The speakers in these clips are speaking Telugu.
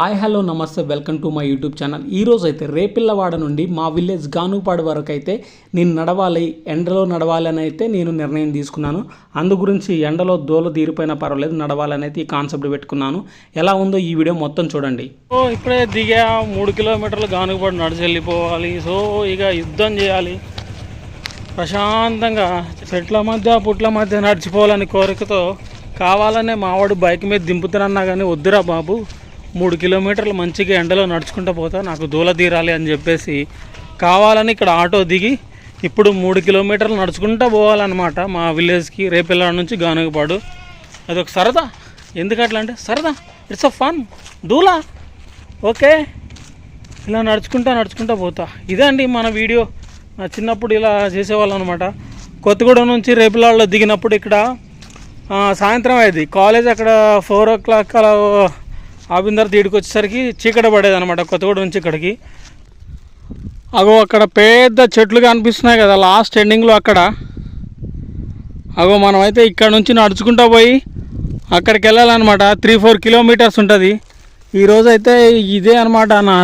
హాయ్ హలో నమస్తే welcome to my YouTube channel ఈరోజు అయితే రేపిల్లవాడ నుండి మా విలేజ్ గానుపాడు వరకు అయితే నేను నడవాలి ఎండలో నడవాలని అయితే నేను నిర్ణయం తీసుకున్నాను. అందు గురించి ఎండలో దోల తీరిపోయినా పర్వాలేదు నడవాలని అయితే ఈ కాన్సెప్ట్ పెట్టుకున్నాను. ఎలా ఉందో ఈ వీడియో మొత్తం చూడండి. సో ఇప్పుడే దిగా మూడు కిలోమీటర్లు గానుగపాడు నడిచి వెళ్ళిపోవాలి సో ఇక యుద్ధం చేయాలి. ప్రశాంతంగా చెట్ల మధ్య పుట్ల మధ్య నడిచిపోవాలని కోరికతో కావాలనే మావాడు బైక్ మీద దింపుతానన్నా కానీ వద్దురా బాబు. మూడు కిలోమీటర్లు మంచిగా ఎండలో నడుచుకుంటూ పోతా నాకు దూల తీరాలి అని చెప్పేసి కావాలని ఇక్కడ ఆటో దిగి ఇప్పుడు మూడు కిలోమీటర్లు నడుచుకుంటూ పోవాలన్నమాట మా విలేజ్కి. రేపెల్లాడ నుంచి గానుగపాడు అదొక సరదా. ఎందుకు అట్లా అంటే సరదా. ఇట్స్ అ ఫన్ దూలా. ఓకే. ఇలా నడుచుకుంటా నడుచుకుంటా పోతా. ఇదే అండి మన వీడియో. నా చిన్నప్పుడు ఇలా చేసేవాళ్ళం అనమాట కొత్తగూడెం నుంచి రేపులాల్లో దిగినప్పుడు ఇక్కడ సాయంత్రం అయింది కాలేజ్ అక్కడ ఫోర్ ఓ క్లాక్ అలా ఆపిన తర్వాత ఈడికి వచ్చేసరికి చీకట పడేది అనమాట కొత్తగూడ నుంచి ఇక్కడికి. అగో అక్కడ పెద్ద చెట్లు కనిపిస్తున్నాయి కదా లాస్ట్ ఎండింగ్లో అక్కడ. అగో మనమైతే ఇక్కడ నుంచి నడుచుకుంటూ పోయి అక్కడికి వెళ్ళాలన్నమాట. త్రీ ఫోర్ కిలోమీటర్స్ ఉంటుంది. ఈరోజైతే ఇదే అనమాట నా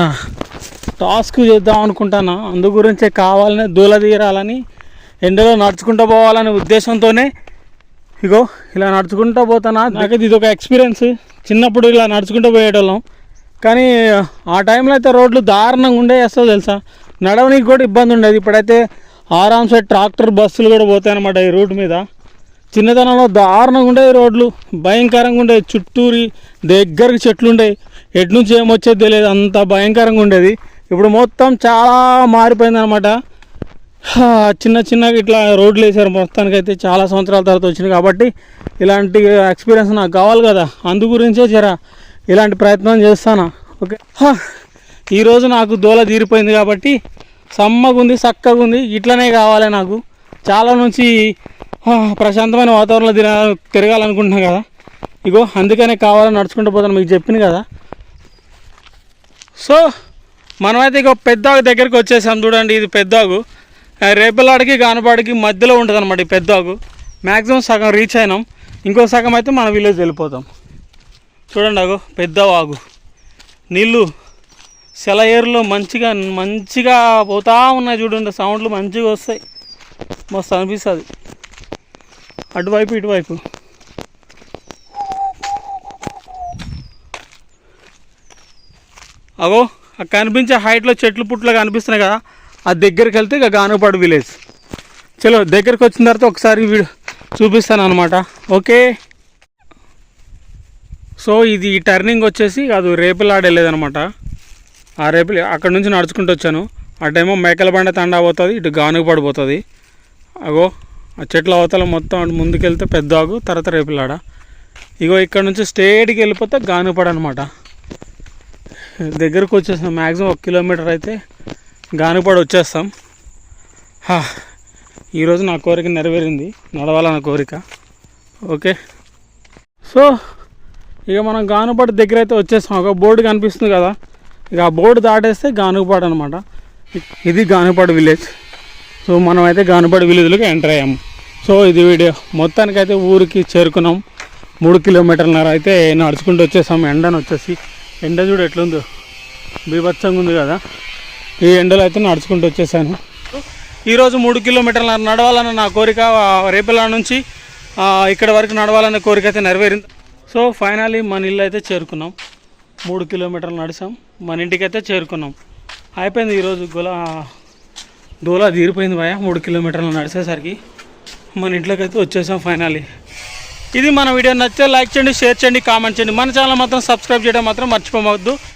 టాస్క్ చేద్దాం అనుకుంటాను. అందు గురించే కావాలని దూల తీరాలని ఎండలో నడుచుకుంటూ పోవాలనే ఉద్దేశంతోనే ఇగో ఇలా నడుచుకుంటూ పోతానా. నాకైతే ఇది ఒక ఎక్స్పీరియన్స్. చిన్నప్పుడు ఇలా నడుచుకుంటూ పోయేటోళ్ళం. కానీ ఆ టైంలో అయితే రోడ్లు దారుణంగా ఉండే వేస్తావు తెలుసా? నడవనికి కూడా ఇబ్బంది ఉండేది. ఇప్పుడైతే ఆరామ్ సైడ్ ట్రాక్టర్ బస్సులు కూడా పోతాయన్నమాట ఈ రూట్ మీద. చిన్నతనంలో దారుణంగా ఉండేవి రోడ్లు. భయంకరంగా ఉండేది చుట్టూరి దగ్గరికి చెట్లు ఉండేవి. ఎటు నుంచి ఏమొచ్చేది తెలియదు. అంత భయంకరంగా ఉండేది. ఇప్పుడు మొత్తం చాలా మారిపోయింది అనమాట చిన్న చిన్నగా ఇట్లా రోడ్లు వేసారు మొత్తానికైతే చాలా సంవత్సరాల తర్వాత వచ్చినాయి కాబట్టి ఇలాంటి ఎక్స్పీరియన్స్ నాకు కావాలి కదా. అందు గురించే జర ఇలాంటి ప్రయత్నం చేస్తాను? ఓకే. ఈరోజు నాకు దోల తీరిపోయింది కాబట్టి సమ్మగా ఉంది చక్కగా ఉంది. ఇట్లనే కావాలి నాకు. చాలా నుంచి ప్రశాంతమైన వాతావరణంలో తిన తిరగాలనుకుంటున్నాను కదా. ఇగో అందుకనే కావాలని నడుచుకుంటూ పోతాను. మీకు చెప్పింది కదా. సో మనమైతే ఇక పెద్దాగు దగ్గరికి వచ్చేసాం చూడండి. ఇది పెద్దాగు రేపలాడికి గానపాడికి మధ్యలో ఉంటుంది అనమాట ఈ పెద్దాగు మ్యాక్సిమం సగం రీచ్ అయినాం. ఇంకో సగం అయితే మన విలేజ్ వెళ్ళిపోతాం. చూడండి అగో పెద్ద వాగు నీళ్ళు సెలయేరులో మంచిగా మంచిగా పోతా ఉన్నాయి చూడండి సౌండ్లు మంచిగా వస్తాయి. మస్తు అనిపిస్తుంది. అటువైపు ఇటువైపు. అగో ఆ కనిపించే హైట్లో చెట్లు పుట్లు కనిపిస్తున్నాయి కదా. ఆ దగ్గరికి వెళ్తే ఇక గానుపాడు విలేజ్ చలో దగ్గరికి వచ్చిన తర్వాత ఒకసారి వీడియో చూపిస్తాను అనమాట ఓకే? సో ఇది ఈ టర్నింగ్ వచ్చేసి అది రేపులాడ వెళ్ళేదనమాట ఆ రేపులు అక్కడ నుంచి నడుచుకుంటూ వచ్చాను. అటేమో మేకల బండ తండా పోతుంది ఇటు గానుగు పడిపోతుంది అగో ఆ చెట్ల అవతల మొత్తం అటు ముందుకెళ్తే పెద్ద ఆగు తర్వాత రేపులాడ ఇగో ఇక్కడ నుంచి స్ట్రేట్కి వెళ్ళిపోతే గానుగపాడు అనమాట దగ్గరకు వచ్చేసిన మ్యాక్సిమం ఒక కిలోమీటర్ అయితే గానుపాడు వచ్చేస్తాం. ఈరోజు నా కోరిక నెరవేరింది. నడవాలన్న కోరిక? ఓకే. సో ఇక మనం గానుపాటు దగ్గర అయితే వచ్చేస్తాం. ఒక బోర్డు కనిపిస్తుంది కదా. ఇక ఆ బోర్డు దాటేస్తే గానుగపాడు అనమాట ఇది గానుపాడు విలేజ్. సో మనం అయితే గానుపాడు విలేజ్లోకి ఎంటర్ అయ్యాము. సో ఇది వీడియో. మొత్తానికైతే ఊరికి చేరుకున్నాం. మూడు కిలోమీటర్లన్నర అయితే నడుచుకుంటూ వచ్చేసాం. ఎండను వచ్చేసి ఎండ చూడు ఎట్లుందో. బీభత్సంగా ఉంది కదా. ఈ ఎండలో అయితే నడుచుకుంటూ వచ్చేసాను. ఈరోజు మూడు కిలోమీటర్ల నడవాలన్న నా కోరిక రేపెలా నుంచి ఇక్కడ వరకు నడవాలన్న కోరిక అయితే నెరవేరింది. సో ఫైనలీ మన ఇల్లు అయితే చేరుకున్నాం. మూడు కిలోమీటర్లు నడిచాం. మన ఇంటికైతే చేరుకున్నాం. అయిపోయింది ఈరోజు గొల దూలా తీరిపోయింది భయ మూడు కిలోమీటర్లు నడిచేసరికి. మన ఇంట్లోకి అయితే వచ్చేసాం ఫైనలీ. ఇది మన వీడియో నచ్చితే లైక్ చేయండి షేర్ చేయండి కామెంట్ చేయండి. మన ఛానల్ మాత్రం సబ్స్క్రైబ్ చేయడం మాత్రం మర్చిపోవద్దు.